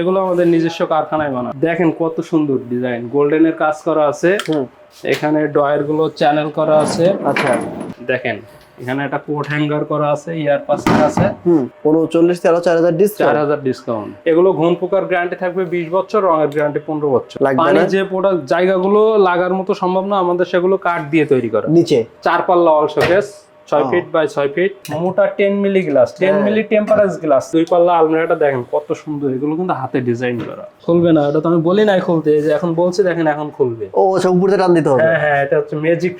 এগুলো আমাদের নিজস্ব কারখানায় বানানো। দেখেন কত সুন্দর ডিজাইন গোল্ডেনের কাজ করা আছে। এখানে ডয়ারগুলো চ্যানেল করা আছে। আচ্ছা। দেখেন এখানে একটা কোট হ্যাঙ্গার করা আছে ইয়ার পাসের আছে। হুম উনচল্লিশ তেরো চার হাজার চার ডিসকাউন্ট হাজার ডিসকাউন্ট এগুলো ঘুম পোকার গ্যারান্টি থাকবে বিশ বছর রঙের গ্যারান্টি পনেরো বছর। লাগবে পানি না? যে প্রোডাক্ট জায়গাগুলো লাগার মতো সম্ভব না আমাদের সেগুলো কাঠ দিয়ে তৈরি করা। নিচে। চার পাল্লা অল শোকেস ছয় ফিট বাই ছয় ফিট মোটা ten milli glass ten. Milli tempered glass দুই পাল্লা আলমিরাটা দেখেন কত সুন্দর এগুলো কিন্তু হাতে ডিজাইন করা। খুলবে না এটা তো আমি বলি নাই খুলতে যে এখন বলছি দেখেন এখন খুলবে। ও আচ্ছা উপর টান দিতে হবে। হ্যাঁ হ্যাঁ এটা হচ্ছে ম্যাজিক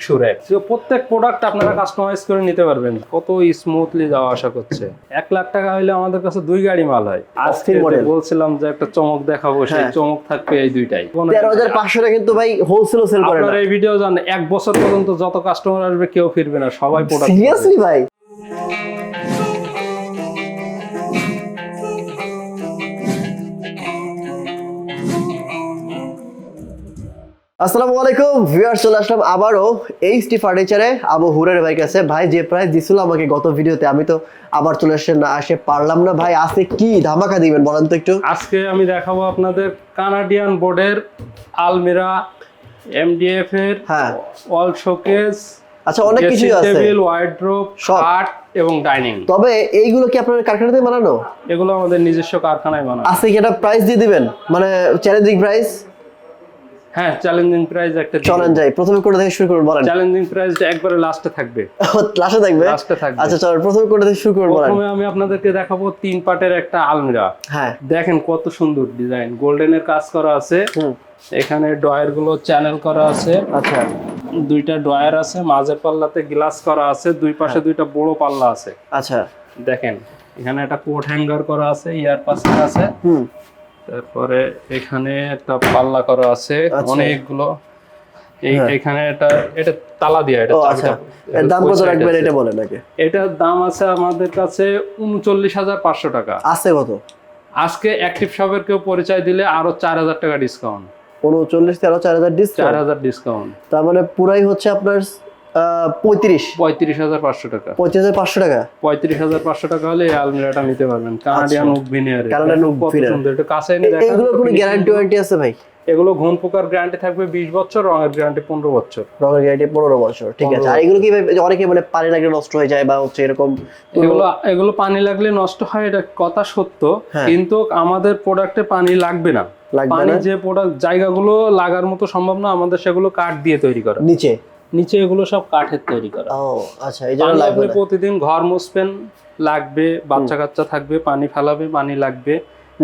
প্রত্যেক প্রোডাক্ট আপনারা কাস্টমাইজ করে নিতে পারবেন। কত স্মুথলি যাওয়া আসা করছে। এক লাখ টাকা হইলে আমাদের কাছে দুই গাড়ি মাল হয়। আজকে বলছিলাম যে একটা চমক দেখাবো সেই হ্যাঁ। চমক থাকবে এই দুইটাই। তেরো হাজার পাঁচশোটা কিন্তু ভাই হোলসেলও সেল করে আপনার এই ভিডিও জান এক বছর পর্যন্ত যত কাস্টমার আসবে কেউ ফিরবে না সবাই প্রোডাক্ট সিরিয়াসলি ভাই? আসসালামু আলাইকুম ভিউয়ার চলে আসলাম আবারও এইচটি ফার্নিচারে আবু হুরের ভাই কাছে। ভাই যে প্রাইস দিছিল আমাকে গত ভিডিওতে আমি তো আবার চলে আসছে না আসে পারলাম না। ভাই আজকে কি ধামাকা দিবেন বলেন তো একটু? আজকে আমি দেখাবো আপনাদের কানাডিয়ান বোর্ডের আলমিরা এমডিএফ এর হ্যাঁ। ওয়াল শোকেস আচ্ছা অনেক কিছুই আছে। Table wardrobe. খাট এবং ডাইনিং তবে এইগুলো কি আপনার কারখানাতে বানানো? এগুলো আমাদের নিজস্ব কারখানায় বানানো। আজকে কি একটা প্রাইস দিয়ে দিবেন? মানে চ্যালেঞ্জিং প্রাইস হ্যাঁ চ্যালেঞ্জিং প্রাইস একটা চলেন যাই প্রথমে কোনটা থেকে শুরু করুন বলেন। চ্যালেঞ্জিং প্রাইসটা একবারে লাস্টে থাকবে। লাস্টে থাকবে? লাস্টে থাকবে। আচ্ছা চলো প্রথমে কোনটা থেকে শুরু করুন বলেন। প্রথমে আমি আপনাদেরকে দেখাবো তিন পাটের একটা আলমিরা। হ্যাঁ। দেখেন কত সুন্দর ডিজাইন গোল্ডেনের কাজ করা আছে। এখানে ডয়ারগুলো চ্যানেল করা আছে। আচ্ছা। দুইটা ডয়ার আছে মাঝের পাল্লাতে গ্লাস করা আছে দুই পাশে দুইটা বড় পাল্লা আছে। আচ্ছা। দেখেন এখানে একটা কোট হ্যাঙ্গার করা আছে ইয়ার পাশে আছে। হুম। তারপরে এখানে একটা পাল্লা করা আছে আচ্ছা। অনেকগুলো। এই হ্যাঁ। এখানে এটা এটা তালা দিয়া এটা আচ্ছা। দাম কত রাখবেন এটা বলেন নাকি এটার দাম আছে আমাদের কাছে উনচল্লিশ হাজার পাঁচশো টাকা। আছে কত? আজকে অ্যাক্টিভ শপের কেউ পরিচয় দিলে আরও চার হাজার টাকা ডিসকাউন্ট উনচল্লিশ তেরো চার হাজার চার হাজার ডিসকাউন্ট তার মানে পুরাই হচ্ছে আপনার পঁয়ত্রিশ। পঁয়ত্রিশ হাজার পাঁচশো টাকা। পঁয়ত্রিশ হাজার পাঁচশো টাকা। পঁয়ত্রিশ হাজার পাঁচশো টাকা হলে আলমিরাটা নিতে পারবেন। Canadian oak veneer Canadian oak কত একটু কাছে এনে দেখান। এগুলোর তো কোনো গ্যারান্টি ওয়ারেন্টি আছে ভাই? এগুলো ঘন পোকার গ্যারান্টি থাকবে বিশ বছর রঙের গ্যারান্টি পনেরো বছর। রঙের গ্যারান্টি পনেরো বছর ঠিক আছে। আর এগুলো কি অনেকে মানে পানি লাগলে নষ্ট হয়ে যায় বা হচ্ছে এরকম এগুলো এগুলো পানি লাগলে নষ্ট হয় এটা কথা সত্য। হ্যাঁ। কিন্তু আমাদের প্রোডাক্টে পানি লাগবে না। পানি যে প্রোডাক্ট জায়গাগুলো লাগার মতো সম্ভব না আমাদের সেগুলো কাঠ দিয়ে তৈরি করা। নিচে? নিচে এগুলো সব কাঠের তৈরি করা। ও আচ্ছা এই জন্য লাগবে প্রতিদিন ঘর মুছবেন লাগবে বাচ্চা কাচ্চা থাকবে পানি ফেলাবে পানি লাগবে।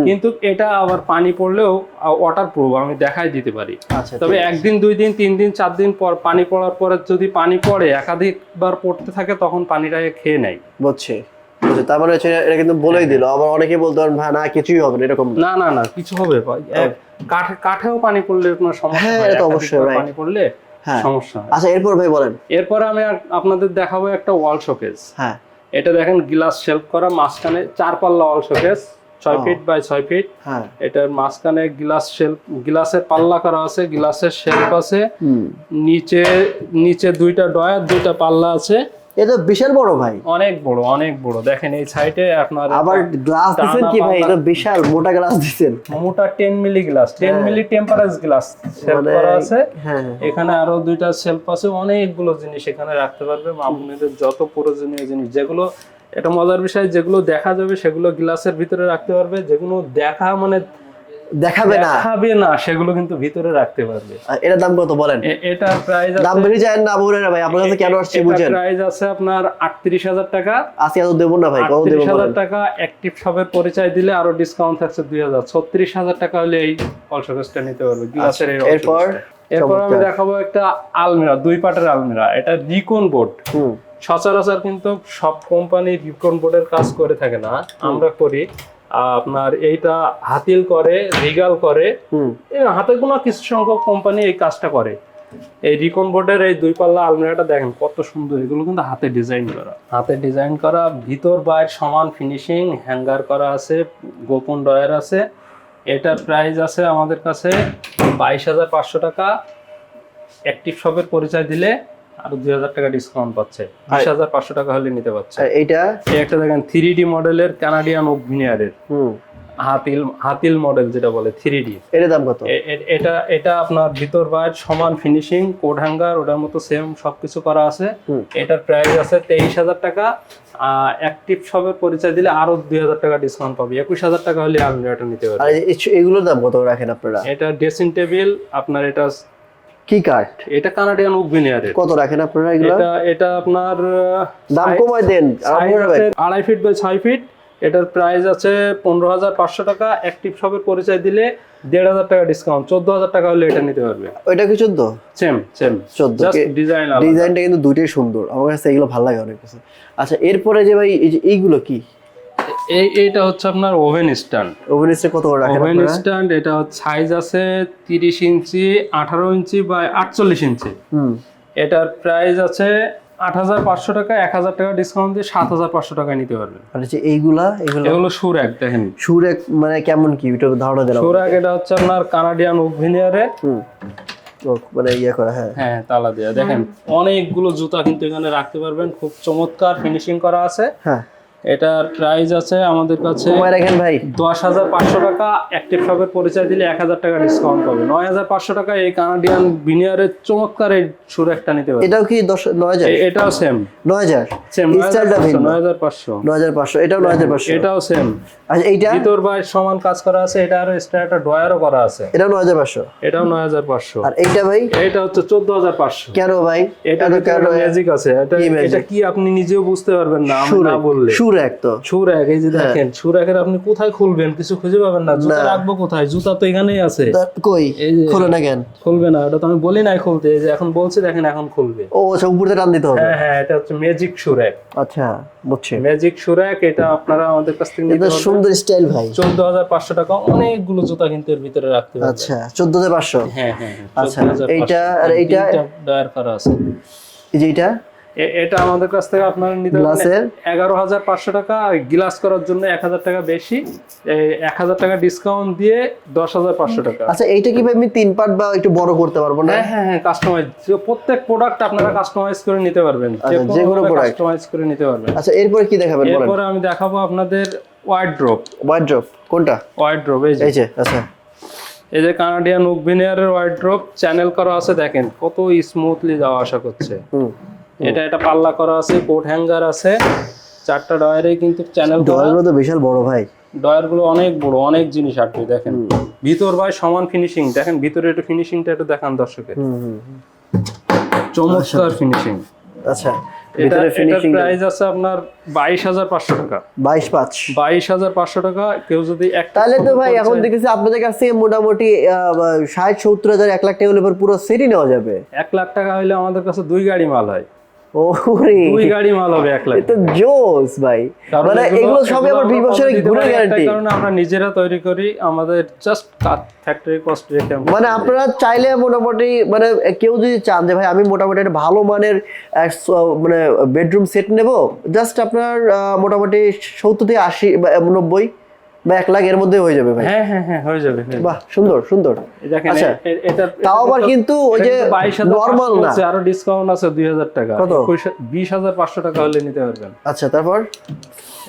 কিন্তু এটা আবার পানি পড়লেও ওয়াটার প্রুফ আমি দেখাই দিতে পারি। আচ্ছা তবে একদিন দুই দিন তিন দিন চার দিন পর পানি পড়ার পরে যদি পানি পড়ে একাধিকবার পড়তে থাকে তখন পানিটাকে খেয়ে নেয়। বুঝছি। তার মানে হচ্ছে এটা কিন্তু বলেই দিল। আবার অনেকে বলতে পারেন ভাই না কিছুই হবে না এরকম। না। না না কিছু হবে। কাঠে কাঠেও পানি পড়লে আপনার সমস্যা হ্যাঁ, এটা অবশ্যই, পানি পড়লে হ্যাঁ। সমস্যা আচ্ছা এরপর ভাই বলেন। এরপরে আমি আপনাদের দেখাবো একটা ওয়াল শোকেস। হ্যাঁ। এটা দেখেন গ্লাস শেলফ করা মাঝখানে চার পাল্লা ওয়াল শোকেস ছয় ফিট বাই ছয় ফিট। হ্যাঁ। এটার মাঝখানে গ্লাস শেলফ গ্লাসের পাল্লা করা আছে গ্লাসের শেলফ আছে। নিচে নিচে দুইটা ডয়ার দুইটা পাল্লা আছে। এটা বিশাল বড় ভাই। অনেক বড় অনেক বড়। দেখেন এই সাইডে আপনার আবার গ্লাস কি ভাই? এটা বিশাল মোটা গ্লাস মোটা টেন মিলি গ্লাস টেন হ্যাঁ। মিলি টেম্পারেজ গ্লাস সেলফ করা আছে। হ্যাঁ। এখানে আরও দুইটা সেলফ আছে অনেকগুলো জিনিস এখানে রাখতে পারবে। মামুনিদের যত প্রয়োজনীয় জিনিস যেগুলো এটা মজার বিষয় যেগুলো দেখা যাবে সেগুলো গ্লাসের ভিতরে রাখতে পারবে। যেগুলো দেখা মানে দেখাবে না। দেখাবে না সেগুলো কিন্তু ভিতরে রাখতে পারবে। এটার দাম কত বলেন? এ- এটার প্রাইস দাম যায় না বলে না ভাই আপনার কাছে কেন আসছে বুঝেন? প্রাইস আছে আপনার আটত্রিশ হাজার টাকা। আজকে এত দেবো না ভাই কত দেবো আটত্রিশ হাজার বলেন? টাকা অ্যাক্টিভ শপের পরিচয় দিলে আরও ডিসকাউন্ট থাকছে দুই হাজার। ছত্রিশ হাজার টাকা হলে এই অলসোকেসটা নিতে পারবে গ্লাসের আচ্ছা, এরপর? এরপর আমি দেখাবো একটা আলমিরা দুই পাটের আলমিরা এটা রিকন বোর্ড সচরাচর কিন্তু সব কোম্পানি রিকন বোর্ডের কাজ করে থাকে না আমরা করি। আপনার এইটা হাতিল করে রিগাল করে। হুম। এই হাতে গোনা কিছু সংখ্যক কোম্পানি এই কাজটা করে। এই রিকন বোর্ডের এই দুই পাল্লা আলমিরাটা দেখেন কত সুন্দর এগুলো কিন্তু হাতে ডিজাইন করা। হাতে ডিজাইন করা ভিতর বাইর সমান ফিনিশিং হ্যাঙ্গার করা আছে গোপন ডয়ার আছে। এটার প্রাইস আছে আমাদের কাছে বাইশ হাজার পাঁচশো টাকা। অ্যাক্টিভ শপের পরিচয় দিলে আরও দুই হাজার টাকা ডিসকাউন্ট পাচ্ছে। বিশ হাজার পাঁচশো টাকা হলে নিতে পারছে। একটা দেখেন থ্রি ডি মডেলের কানাডিয়ান ওক ভিনিয়ারের হুম। হাতিল হাতিল মডেল যেটা বলে থ্রি ডি এটার দাম কত? এটা এটা আপনার ভিতর বাইর সমান ফিনিশিং কোড হ্যাঙ্গার ওটার মতো সেম সবকিছু করা আছে। এটার প্রাইস আছে তেইশ হাজার টাকা। অ্যাক্টিভ শপের পরিচয় দিলে আরও দুই হাজার টাকা ডিসকাউন্ট পাবে। একুশ হাজার টাকা হলে আলমিরাটা নিতে পারবে আর এই- এই- এগুলোর দাম কত রাখেন আপনারা? এটা ড্রেসিং টেবিল আপনার এটা কি কাঠ? এটা কানাডিয়ান উকভিনিয়ারের কত রাখেন আপনারা এগুলো? এটা এটা আপনার দাম কমায় দেন আড়াই ফিট বাই ছয় ফিট এটার প্রাইস আছে পনেরো হাজার পাঁচশো টাকা। অ্যাক্টিভ শপের পরিচয় দিলে দেড় হাজার টাকা ডিসকাউন্ট চোদ্দ হাজার টাকা হলে এটা নিতে পারবে। ওইটা কি চোদ্দ? সেম সেম 14 জাস্ট ডিজাইন ডিজাইনটা কিন্তু দুইটাই সুন্দর। আমার কাছে এগুলো ভালো লাগে অনেক কিছু আচ্ছা এরপরে যে ভাই এই যে এইগুলো কি? এই এইটা হচ্ছে আপনার ওভেন স্ট্যান্ড। ওভেনিসে কত করে রাখেন ওভেন স্ট্যান্ড এটা সাইজ আছে তিরিশ ইঞ্চি আঠারো ইঞ্চি বা আটচল্লিশ ইঞ্চি। হুম। এটার প্রাইস আছে আট হাজার পাঁচশো টাকা এক হাজার টাকা ডিসকাউন্ট দিয়ে সাত হাজার পাঁচশো টাকায় নিতে পারবেন। আর যে এইগুলা এগুলো এগুলো সুর এক দেখেন। সুর এক মানে কেমন কি? এটা ধারণা দিলাম সুর এক এটা হচ্ছে আপনার কানাডিয়ান উকভিনিয়ারের হুম। ও, মানে ইয়ে করা হ্যাঁ। হ্যাঁ তালা দেওয়া দেখেন অনেকগুলো জুতা কিন্তু এখানে রাখতে পারবেন। খুব চমৎকার ফিনিশিং করা আছে। হ্যাঁ। এটার প্রাইস আছে আমাদের কাছে কমায় রাখেন ভাই। দশ হাজার পাঁচশো টাকা। অ্যাক্টিভ শপের পরিচয় দিলে এক হাজার টাকা ডিসকাউন্ট পাবে নয় হাজার পাঁচশো টাকা এই কানাডিয়ান ভিনিয়ারের চমৎকার এই সুর একটা নিতে পারবে এটাও কি দশ নয় হাজার? এ- এটাও সেম নয় হাজার। সেম স্টাইলটা ভিন্ন নয় হাজার পাঁচশো। নয় হাজার পাঁচশো এটাও নয় হাজার পাঁচশো। এটাও সেম আচ্ছা এইটা? ভিতর বাইর সমান কাজ করা আছে এটা আরও এক্সট্রা একটা ডয়ারও করা আছে। এটাও নয় হাজার পাঁচশো। এটাও নয় হাজার পাঁচশো। আর এইটা ভাই? এটা হচ্ছে চোদ্দ হাজার পাঁচশো। কেন ভাই? এটা তো কেন ম্যাজিক আছে। এটা এটা কি আপনি নিজেও বুঝতে পারবেন না আমি না বললে। সুর তো। সুর এই যে দেখেন সুর আপনি কোথায় খুলবেন? কিছু খুঁজে পাবেন না। জুতা রাখব কোথায়? জুতা তো এখানেই আছে। কই? খোলো না কেন? খুলবে না ওটা তো আমি বলি নাই খুলতে। যে এখন বলছি দেখেন এখন খুলবে। ও আচ্ছা উপরে টান দিতে হবে? হ্যাঁ হ্যাঁ এটা হচ্ছে ম্যাজিক সুরেক আচ্ছা বুঝছি। ম্যাজিক সুরেক এটা আপনারা আমাদের কাছ থেকে নিতে সুন্দর স্টাইল ভাই। চোদ্দ হাজার পাঁচশো টাকা অনেকগুলো জুতা কিন্তু এর ভিতরে রাখতে পারবেন। আচ্ছা চোদ্দ হাজার পাঁচশো? হ্যাঁ হ্যাঁ হ্যাঁ, আচ্ছা, এইটা আর এইটা? ডয়ার করা আছে। এই যে এটা এটা আমাদের কাছ থেকে আপনারা নিতে গ্লাসের? এগারো হাজার পাঁচশো টাকা গ্লাস করার জন্য এক হাজার টাকা বেশি। এক হাজার টাকা ডিসকাউন্ট দিয়ে দশ হাজার পাঁচশো টাকা। আচ্ছা এইটা কি আমি তিন পার্ট বা একটু বড় করতে পারব না? হ্যাঁ হ্যাঁ হ্যাঁ কাস্টমাইজ প্রত্যেক প্রোডাক্ট আপনারা কাস্টমাইজ করে নিতে পারবেন। আচ্ছা, যে কোনো product? কাস্টমাইজ করে নিতে পারবেন। আচ্ছা এরপরে কি দেখাবেন এরপরে আমি দেখাবো আপনাদের ওয়াইড ড্রপ ওয়ার্ড্রপ কোনটা ওয়াইড ড্রপ এই যে আচ্ছা। এই যে কানাডিয়ান উকভিনিয়ারের ওয়াইড ড্রপ চ্যানেল করা আছে দেখেন কত স্মুথলি যাওয়া আসা করছে। হুম। এটা এটা পাল্লা করা আছে কোট হ্যাঙ্গার আছে চারটা ডয়ারে কিন্তু চ্যানেল ডয়ারগুলো তো বিশাল বড় ভাই। ডয়ারগুলো অনেক বড় অনেক জিনিস আটবে দেখেন। ভিতর ভাই সমান ফিনিশিং দেখেন ভিতরে একটু ফিনিশিংটা একটু দেখান দর্শকের। চমৎকার ফিনিশিং আচ্ছা। এটা ভিতরে ফিনিশিং প্রাইস আছে আপনার বাইশ হাজার পাঁচশো টাকা। বাইশ পাঁচ। বাইশ হাজার পাঁচশো টাকা কেউ যদি এক তাহলে তো ভাই এখন দেখেছি আপনাদের কাছ থেকে মোটামুটি লাখ টাকা হলে পুরো সেটই নেওয়া যাবে। লাখ টাকা হইলে আমাদের কাছে দুই গাড়ি মাল হয়। ওরে। দুই গাড়ি মাল হবে এক লাখ এটা জোস ভাই। মানে এগুলো সবই বছরের গুণের গ্যারান্টি কারণে আমরা নিজেরা তৈরি করি আমাদের জাস্ট ফ্যাক্টরি কস্ট রেখে মানে আপনারা চাইলে মোটামুটি মানে কেউ যদি চান যে ভাই আমি মোটামুটি একটা ভালো মানের মানে বেডরুম সেট নেব জাস্ট আপনার মোটামুটি সত্তর থেকে আশি বা নব্বই বা এক লাখ এর মধ্যে হয়ে যাবে ভাই। হ্যাঁ হ্যাঁ হ্যাঁ হয়ে যাবে বাহ সুন্দর সুন্দর। আচ্ছা। এটা তাও আবার কিন্তু ওই যে normal না। আরও ডিসকাউন্ট আছে দুই হাজার টাকা। কত? বিশ হাজার পাঁচশো টাকা হলে নিতে পারবেন। আচ্ছা তারপর?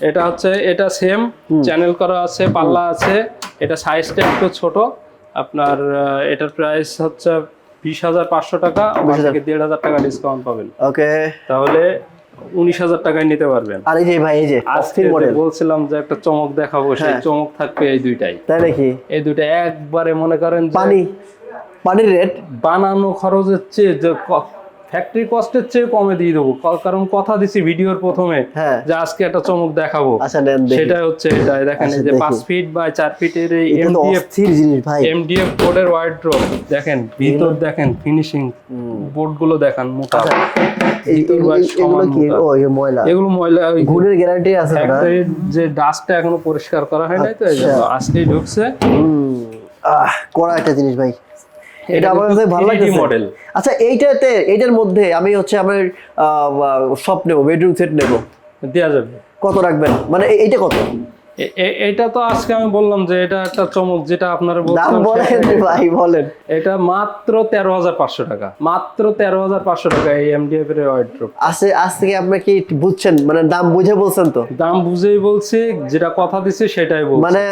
এটা হচ্ছে এটা সেম চ্যানেল করা আছে পাল্লা আছে। এটা সাইজটা একটু ছোট। আপনার এটার প্রাইস হচ্ছে বিশ হাজার পাঁচশো টাকা। দেড় হাজার টাকা ডিসকাউন্ট পাবেন। ওকে তাহলে উনিশ হাজার টাকায় নিতে পারবেন। আর এই যে ভাই এই যে অস্থির মডেল বলছিলাম যে একটা চমক দেখাবো সেই হ্যাঁ। চমক থাকবে এই দুইটাই। তাই নাকি? এই দুইটা একবারে মনে করেন পানি পানির রেট বানানো যে ফ্যাক্টরি কস্টের চেয়ে কমে দিয়ে দেবো। কারণ কথা দিছি ভিডিওর প্রথমে হ্যাঁ। যে আজকে একটা চমক দেখাবো। আচ্ছা সেটা হচ্ছে এটা। দেখেন আচ্ছা, যে পাঁচ ফিট বা চার ফিটের এই এমডিএফ জিনিস ভাই। এমডিএফ বোর্ডের ওয়াইড ড্রপ দেখেন ভিতর দেখেন ফিনিশিং বোর্ডগুলো দেখান মোটা। আচ্ছা, এগুলো- ময়লা গুণের গ্যারান্টি আছে যে ডাস্টটা এখনও পরিষ্কার করা হয় নাই তো জন্য আচ্ছা। আজকেই ঢুকছে। কড়া একটা জিনিস ভাই। এটা আমার কাছে ভালো 3D লাগছে মডেল আচ্ছা এইটাতে এইটার মধ্যে আমি হচ্ছে আমার সব নেব বেডরুম সেট নেব। দেওয়া যাবে। কত রাখবেন? মানে এইটা কত? এটা তো আজকে আমি বললাম যে এটা একটা চমক যেটা আপনারা বলছেন বলেন ভাই বলেন। এটা মাত্র তেরো হাজার পাঁচশো টাকা। মাত্র তেরো হাজার পাঁচশো টাকা এই এমডিএফ এর ওয়াইড্রোপ আছে আজ থেকে আপনি কি বুঝছেন? মানে দাম বুঝে বলছেন তো? দাম বুঝেই বলছি যেটা কথা দিছি সেটাই বলছি। মানে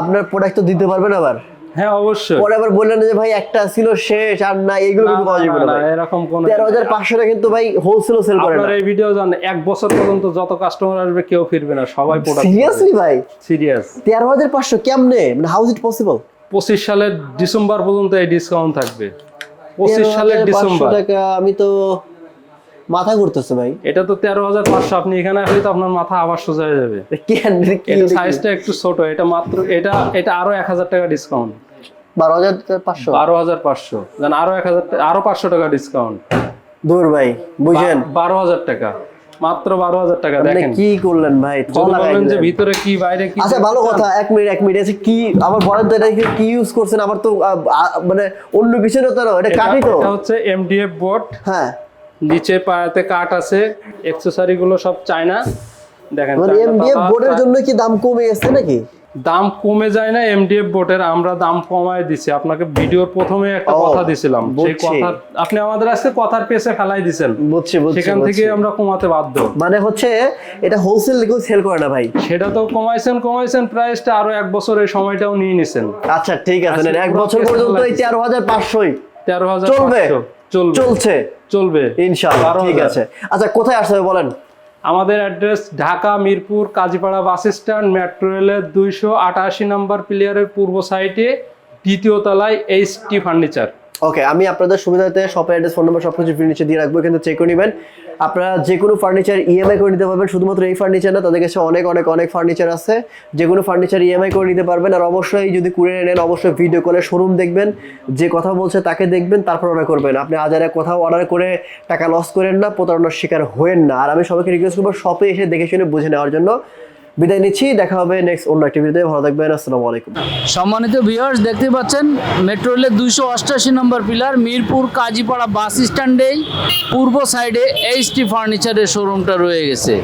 আপনার প্রোডাক্ট তো দিতে পারবেন আবার। হ্যাঁ অবশ্যই। পরে আবার বললেন যে ভাই একটা ছিল শেষ আর না এগুলো কিন্তু পাওয়া যাবে না, এরকম কোন তেরো হাজার পাঁচশো টাকা কিন্তু ভাই হোলসেলও সেল করে না। আপনার এই ভিডিও জান এক বছর পর্যন্ত যত কাস্টমার আসবে কেউ ফিরবে না সবাই প্রোডাক্ট সিরিয়াসলি ভাই? সিরিয়াস তেরো হাজার পাঁচশো কেমনে? মানে হাউজ ইট পসিবল পঁচিশ সালের ডিসেম্বর পর্যন্ত এই ডিসকাউন্ট থাকবে। পঁচিশ সালের ডিসেম্বর। টাকা আমি তো মাথা ঘুরতেছে ভাই। এটা তো তেরো হাজার পাঁচশো। আপনি এখানে আসলে তো আপনার মাথা আবার সোজা হয়ে যাবে। এটা সাইজটা একটু ছোট। এটা মাত্র এটা এটা আরও এক হাজার টাকা ডিসকাউন্ট বারো হাজার পাঁচশো? বারো হাজার পাঁচশো। আরও এক হাজার আরও পাঁচশো টাকা ডিসকাউন্ট দূর ভাই বুঝেন। বারো হাজার টাকা। মাত্র বারো হাজার টাকা দেখেন। কি করলেন ভাই? বলেন যে ভিতরে কি বাইরে কি আচ্ছা ভালো কথা। এক মিনিট এক মিনিট। আছে কি আমার বলেন তো এটা কি- ইউজ করছেন? আমার তো মানে অন্য কিছু না তো এটা এটা- কাটি তো। এটা হচ্ছে এমডিএফ বোর্ড হ্যাঁ। নিচে পায়াতে কাঠ আছে অ্যাকসেসরি গুলো সব চায়না। দেখেন মানে এমডিএফ বোর্ডের জন্য কি দাম কমে গেছে নাকি? দাম কমে যায় না এমডিএফ বোর্ডের আমরা দাম কমায় দিছি। আপনাকে ভিডিওর প্রথমে একটা কথা দিছিলাম সেই কথা আপনি আমাদের আজকে কথার পেছে ফেলাই দিছেন। বুঝছি বুঝছি সেখান থেকে আমরা কমাতে বাধ্য। মানে হচ্ছে এটা হোলসেল কেউ সেল করে না ভাই। সেটা তো কমাইছেন কমাইছেন প্রাইসটা আরও এক বছর এই সময়টাও নিয়ে নিছেন। আচ্ছা ঠিক আছে আচ্ছা, এক বছর পর্যন্ত এই। তেরো হাজার পাঁচশোই তেরো হাজার চলবে। চলছে। চলবে। ইনশাআল্লাহ ঠিক। আছে। আচ্ছা কোথায় আসতে হবে বলেন? আমাদের address Dhaka Mirpur Kazipara bus stand metro রেলের দুইশো আটাশি নম্বর প্লেয়ারের পূর্ব সাইটে দ্বিতীয় তলায় এইচ টি ফার্নিচার। ওকে আমি আপনাদের সুবিধাতে শপের অ্যাড্রেস ফোন নম্বর সব কিছু নিচে দিয়ে রাখব কিন্তু চেক করে নেবেন। আপনারা যে কোনো ফার্নিচার ইএমআই করে নিতে পারবেন। শুধুমাত্র এই ফার্নিচার না, তাদের কাছে অনেক অনেক অনেক ফার্নিচার আছে। যে কোনো ফার্নিচার ইএমআই করে নিতে পারবেন। আর অবশ্যই যদি কুরিয়ারে নেন, অবশ্যই ভিডিও কলে শোরুম দেখবেন। যে কথা বলছে তাকে দেখবেন, তারপর অর্ডার করবেন। আপনি আজারে কোথাও অর্ডার করে টাকা লস করেন না, প্রতারণার শিকার হয়েন না। আর আমি সবাইকে রিকোয়েস্ট করব শপে এসে দেখে শুনে বুঝে নেওয়ার জন্য। বিদায় নিচ্ছি, দেখা হবে নেক্সট অন্য একটি ভিডিওতে ভালো থাকবেন, আসসালামু আলাইকুম। সম্মানিত ভিউয়ার্স দেখতে পাচ্ছেন মেট্রো রেলের দুইশো অষ্টাশি number pillar Mirpur Kazipara bus স্ট্যান্ডেই পূর্ব সাইডে এইচটি ফার্নিচারের শোরুমটা রয়ে গেছে।